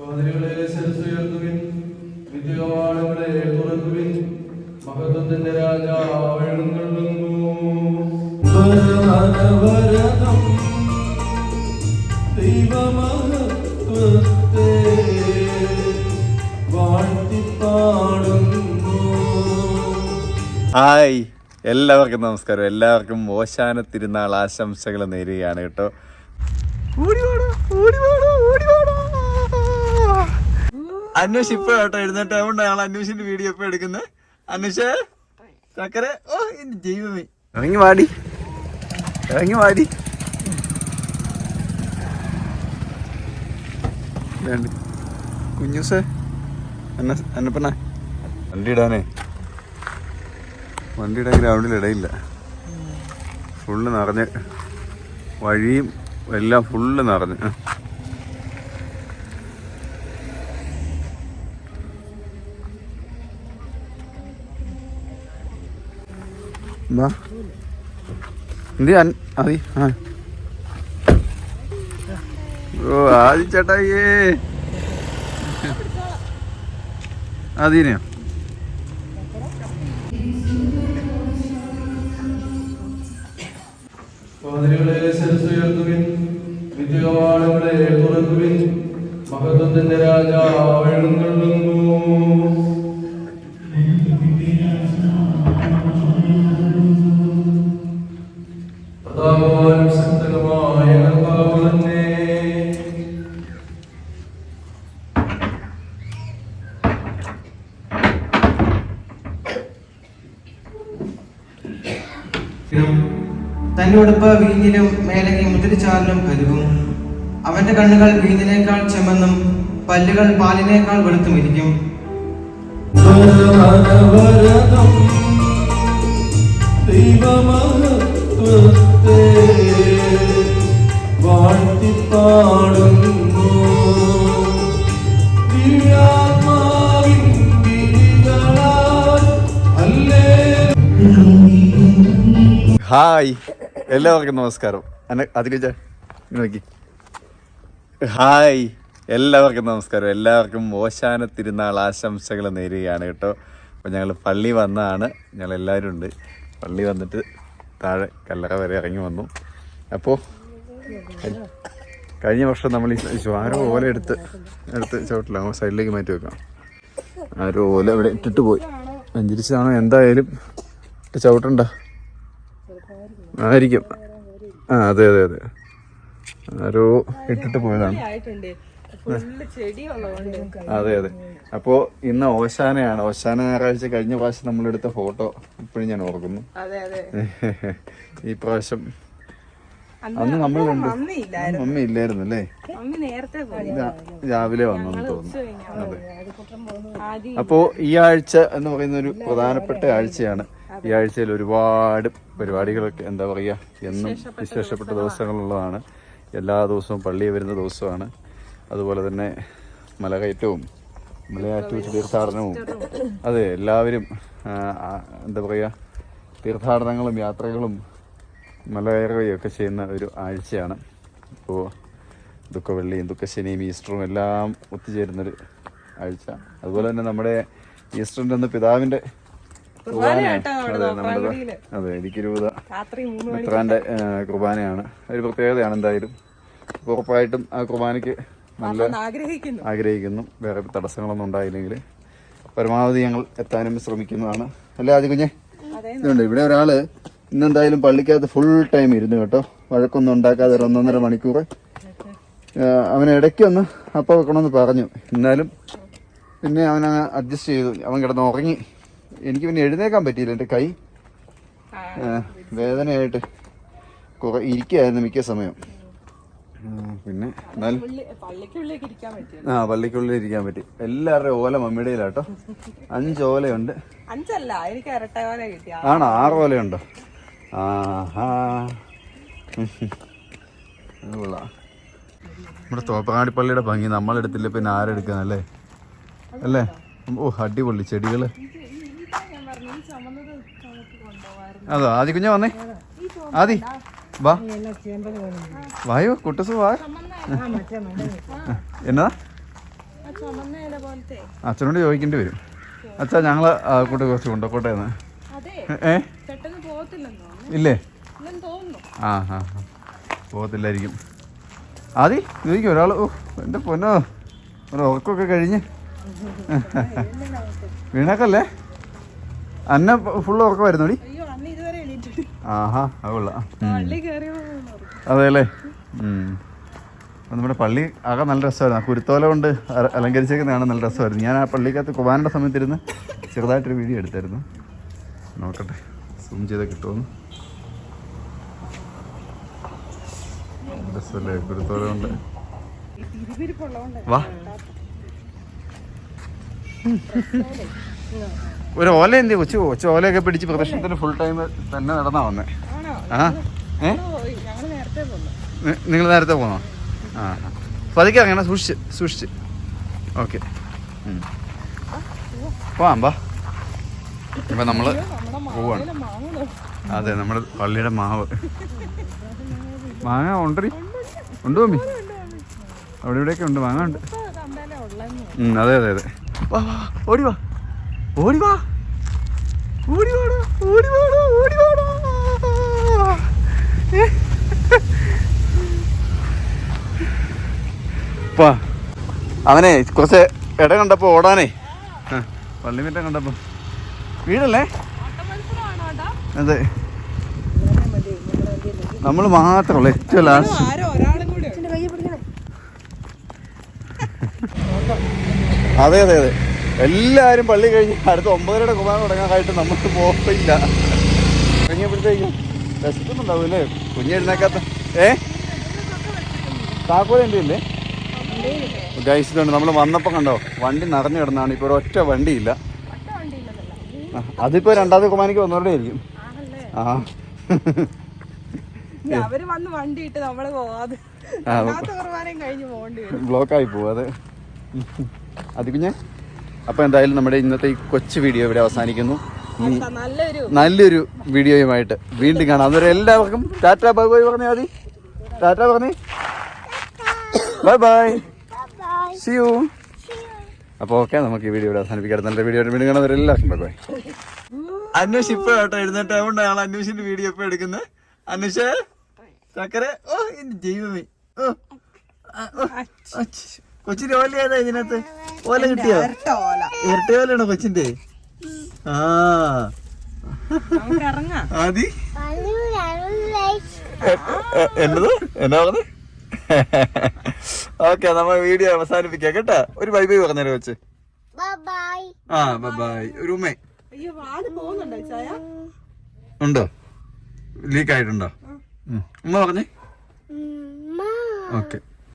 പാതിരികളെ ശിരസുയർത്തുവിൻ വിദ്യവാണങ്ങളെ തുറക്കുവിൻ മഹത്വത്തിന്റെ രാജാവ് എഴുന്നള്ളുന്നു. വരദം ദൈവമഹത്വത്തെ വാഴ്ത്തിപ്പാടുന്നു. ഹായ്. എല്ലാവർക്കും നമസ്കാരം. എല്ലാവർക്കും ഓശാന തിരുനാൾ ആശംസകൾ നേരുകയാണ് കേട്ടോ. ഓടി ഓടി ഓടി. അന്വേഷ് ഇപ്പൊ കേട്ടോ എഴുന്നേറ്റ് അതുകൊണ്ട് ഞങ്ങൾ അന്വേഷിന്റെ വീഡിയോ ഇപ്പൊ എടുക്കുന്നത്. അന്വേഷ ചക്കര? ഓ എന്റെ ദൈവമേ. ഇറങ്ങി വാടി. ഇറങ്ങി വാടി. വേണ്ട. കുഞ്ഞൂസേ എന്നെ അന്നപ്പണ്ണ വണ്ടി ഇടാനേ. വണ്ടിയുടെ ഗ്രൗണ്ടിൽ ഇടയില്ല. ഫുള്ള് നിറഞ്ഞ് വഴിയും എല്ലാം ഫുള്ള് നിറഞ്ഞ്. വാ. എന്തി അതി ആ. ഓ ആദി ചേട്ടായിയേ അതിനെയോ? തന്നോടൊപ്പ വീഞ്ഞിലും മേലകി മുതിരിച്ചാറിലും കരുകും. അവന്റെ കണ്ണുകൾ വീഞ്ഞിനേക്കാൾ ചെമന്നും പല്ലുകൾ പാലിനേക്കാൾ വെളുത്തും ഹായ്. എല്ലാവർക്കും നമസ്കാരം. അതിലേക്ക് നോക്കി. ഹായ്. എല്ലാവർക്കും നമസ്കാരം. എല്ലാവർക്കും ഓശാന തിരുനാൾ ആശംസകൾ നേരുകയാണ് കേട്ടോ. അപ്പോൾ ഞങ്ങൾ പള്ളി വന്നതാണ്. ഞങ്ങൾ എല്ലാവരും ഉണ്ട്. പള്ളി വന്നിട്ട് താഴെ കല്ലറ വരെ ഇറങ്ങി വന്നു. അപ്പോൾ കഴിഞ്ഞ വർഷം നമ്മൾ ഈ ആരോ ഓല എടുത്ത് എടുത്ത് ചവിട്ടില്ല. സൈഡിലേക്ക് മാറ്റി വെക്കാം. ആരോ ഓല ഇവിടെ ഇട്ടിട്ട് പോയി. അഞ്ചിരിച്ചതാണോ എന്തായാലും ചവിട്ടണ്ട. ആയിരിക്കും. ആ അതെ അതെ അതെ. ആരോ ഇട്ടിട്ട് പോയതാണ്. അതെ അതെ. അപ്പോ ഇന്ന് ഓശാനയാണ്. ഓശാന ഞായറാഴ്ച കഴിഞ്ഞ പ്രാവശ്യം നമ്മളെടുത്ത ഫോട്ടോ ഇപ്പോഴും ഞാൻ ഓർക്കുന്നു. ഈ പ്രാവശ്യം അന്ന് നമ്മൾ അമ്മ ഇല്ലായിരുന്നു അല്ലേ രാവിലെ വന്നെന്ന് തോന്നുന്നു. അതെ. അപ്പോ ഈ ആഴ്ച എന്ന് പറയുന്ന ഒരു പ്രധാനപ്പെട്ട ആഴ്ചയാണ്. ഈ ആഴ്ചയിൽ ഒരുപാട് പരിപാടികളൊക്കെ എന്താ പറയുക എന്നും വിശേഷപ്പെട്ട ദിവസങ്ങളുള്ളതാണ്. എല്ലാ ദിവസവും പള്ളിയിൽ വരുന്ന ദിവസമാണ്. അതുപോലെ തന്നെ മലകയറ്റവും മലയാറ്റൂർ തീർത്ഥാടനവും. അതെ എല്ലാവരും എന്താ പറയുക തീർത്ഥാടനങ്ങളും യാത്രകളും മലകയറുകയും ഒക്കെ ചെയ്യുന്ന ഒരു ആഴ്ചയാണ്. ഇപ്പോൾ ദുഃഖവെള്ളിയും ദുഃഖശനിയും ഈസ്റ്ററും എല്ലാം ഒത്തുചേരുന്നൊരു ആഴ്ച. അതുപോലെ തന്നെ നമ്മുടെ ഈസ്റ്ററിന്റെ അന്ന് പിതാവിന്റെ കുർബാനയാണ് അതെ എനിക്ക് മൂന്ന് മെത്രാന്റെ കുർബാനയാണ്. ഒരു പ്രത്യേകതയാണ് എന്തായാലും. ഉറപ്പായിട്ടും ആ കുർബാനയ്ക്ക് നല്ല ആഗ്രഹിക്കുന്നു. ആഗ്രഹിക്കുന്നു. വേറെ തടസ്സങ്ങളൊന്നും ഉണ്ടായില്ലെങ്കിൽ പരമാവധി ഞങ്ങൾ എത്താനും ശ്രമിക്കുന്നതാണ്. അല്ലേ ആദ്യ കുഞ്ഞെ? ഇതുണ്ട്. ഇവിടെ ഒരാൾ ഇന്നെന്തായാലും പള്ളിക്കകത്ത് ഫുൾ ടൈം ഇരുന്നു കേട്ടോ. വഴക്കൊന്നും ഉണ്ടാക്കാതെ ഒരു ഒന്നൊന്നര മണിക്കൂർ. അവൻ ഇടയ്ക്കൊന്ന് അപ്പം വെക്കണമെന്ന് പറഞ്ഞു. എന്നാലും പിന്നെ അവൻ അഡ്ജസ്റ്റ് ചെയ്തു. അവൻ കിടന്ന് ഉറങ്ങി. എനിക്ക് പിന്നെ എഴുന്നേക്കാൻ പറ്റിയില്ല എന്റെ കൈ. വേദനയായിട്ട് കുറെ ഇരിക്കുകയായിരുന്നു മിക്ക സമയം. പിന്നെ എന്നാലും ആ പള്ളിക്കുള്ളിൽ ഇരിക്കാൻ പറ്റി. എല്ലാവരുടെയും ഓല മമ്മിയുടെ കേട്ടോ അഞ്ച് ഓലയുണ്ട്. അഞ്ചല്ല എനിക്ക് ആണോ? ആറ് ഓലയുണ്ടോ? ആഹാ നമ്മുടെ തോപ്പങ്ങാടി പള്ളിയുടെ ഭംഗി നമ്മളെടുത്തില്ല പിന്നെ ആരെടുക്കാനല്ലേ അല്ലേ? ഓ അടിപൊളി ചെടികൾ. അതോ ആദ്യ കുഞ്ഞ വന്നേ? ആദി വാ. വായോ കുട്ടസ് വാ. എന്നതാ? നേരത്തെ അച്ഛനോട് ചോദിക്കേണ്ടി വരും. അച്ഛാ ഞങ്ങൾ കൂട്ട് കുറച്ച് കൊണ്ടോട്ടെ എന്ന് ഏ? ഇല്ലേ? ആ ആ ആ. പോകത്തില്ലായിരിക്കും. ആദി ചോദിക്കും ഒരാൾ ഓ എന്റെ പൊന്നോ. ഒരു ഉറക്കമൊക്കെ കഴിഞ്ഞ്. വീണാക്കല്ലേ? അന്ന അന്ന് ഇതുവരെ എണീറ്റിട്ട് ആഹാ അത് കൊള്ളാം. ഉം. പള്ളി കയറിയോ അതെ അല്ലേ നമ്മുടെ പള്ളി ആകെ നല്ല രസമായിരുന്നു. ആ കുരുത്തോല കൊണ്ട് അല- അലങ്കരിച്ചേക്കുന്നതാണ് നല്ല രസമായിരുന്നു. ഞാൻ ആ പള്ളിക്കകത്ത് കുർബാനയുടെ സമയത്തിരുന്ന് ചെറുതായിട്ടൊരു വീഡിയോ എടുത്തായിരുന്നു. നോക്കട്ടെ സൂം ചെയ്താൽ കിട്ടുമെന്ന് രസമല്ലേ കുരുത്തോല കൊണ്ട്? വാ. ഒരു ഓല എന്ത് കൊച്ചു കൊച്ചു ഓലയൊക്കെ പിടിച്ച് പ്രദർശനത്തിന് ഫുൾ ടൈം തന്നെ നടന്നാ വന്നേ. ആ? ഏ? നിങ്ങൾ നേരത്തെ പോന്നോ? ആ. പതുക്കെ ഇറങ്ങണം സൂക്ഷിച്ച് സൂക്ഷിച്ച്. ഓക്കെ. പോവാം ഇപ്പൊ ഇപ്പം നമ്മൾ പോവാണ്. അതെ നമ്മുടെ പള്ളിയുടെ മാവ്. മാങ്ങ ഉണ്ടറി ഉണ്ട് മമ്മി. അവിടെ ഇവിടെയൊക്കെ ഉണ്ട് മാങ്ങ ഉണ്ട്. അതെ അതെ അതെ. ഓടിവാ വാ വാ, ഓടി വാ. ഓടി വാ ഓടി വാടാ ഓടി വാടാ ഓടി വാടാ അവനെ കുറച്ച് ഇട കണ്ടപ്പോ ഓടാനേ. പള്ളിമിറ്റം കണ്ടപ്പോ. വീടല്ലേ? അതെ. നമ്മൾ മാത്രമല്ല ഏറ്റവും ലാസ്റ്റ്. അതെ അതെ അതെ. എല്ലാവരും പള്ളി കഴിഞ്ഞ് അടുത്ത ഒമ്പതരയുടെ കുമാരം തുടങ്ങാനായിട്ട് നമുക്ക് പോകില്ല കഴിഞ്ഞപ്പോഴത്തേക്കും വിശക്കുന്നുണ്ടാവും അല്ലേ? കുഞ്ഞെഴുന്നേക്കാത്ത ഏ? താക്കോൽ എന്റെ ഇല്ലേ നമ്മൾ വന്നപ്പോൾ കണ്ടോ? വണ്ടി നിറഞ്ഞു കിടന്നാണ്. ഇപ്പോൾ ഒറ്റ വണ്ടിയില്ല. അതിപ്പോൾ അതിപ്പോ രണ്ടാമത്തെ കുമാരിക്ക് വന്നവരുടെ ആയിരിക്കും. ആ. അവർ വന്ന് വണ്ടി ഇട്ട് നമ്മൾ പോവാതെ. ബ്ലോക്കായി പോവാതെ. അത് കുഞ്ഞെ. അപ്പോൾ എന്തായാലും നമ്മുടെ ഇന്നത്തെ ഈ കൊച്ചു വീഡിയോ ഇവിടെ അവസാനിക്കുന്നു. നല്ലൊരു നല്ലൊരു വീഡിയോയുമായിട്ട് വീണ്ടും കാണാം. അന്നേരം എല്ലാവർക്കും ടാറ്റ ബൈ ബൈ പറഞ്ഞാൽ മതി. ടാറ്റ പറഞ്ഞേ. Bye bye. സി യു അപ്പോൾ ഓക്കെ നമുക്ക് ഈ വീഡിയോ ഇവിടെ അവസാനിപ്പിക്കാം. നല്ല വീഡിയോ വീണ്ടും കാണാൻ എല്ലാവർക്കും ബൈ ബൈ. അന്വേഷ് ഇപ്പൊ കേട്ടോ എഴുന്നേറ്റ്. അതുകൊണ്ടാണ് അന്വേഷിന്റെ വീഡിയോ ഇപ്പൊ എടുക്കുന്നത്. അന്വേഷ ചക്കര. ഓ എന്റെ ദൈവമേ. ഓ. കൊച്ചിന്റെ ഓല ഏതാ ഇതിനകത്ത്? ഓല കിട്ടിയോ? ഇരട്ട ഓലാണോ കൊച്ചിന്റെ? ആ. നമുക്ക് ഇറങ്ങാം. ആദി? എന്നത്? എന്നാ പറഞ്ഞത് ഓക്കെ നമ്മ വീഡിയോ അവസാനിപ്പിക്കാം. കേട്ടാ? ഒരു ബൈ ബൈ പറഞ്ഞേരെ വെച്ച് ആ ബൈ ബൈ ഒരു ഉമ്മേ. ഉണ്ടോ? ലീക്ക് ആയിട്ടുണ്ടോ. ഉമ്മ പറഞ്ഞേ? ഓക്കെ.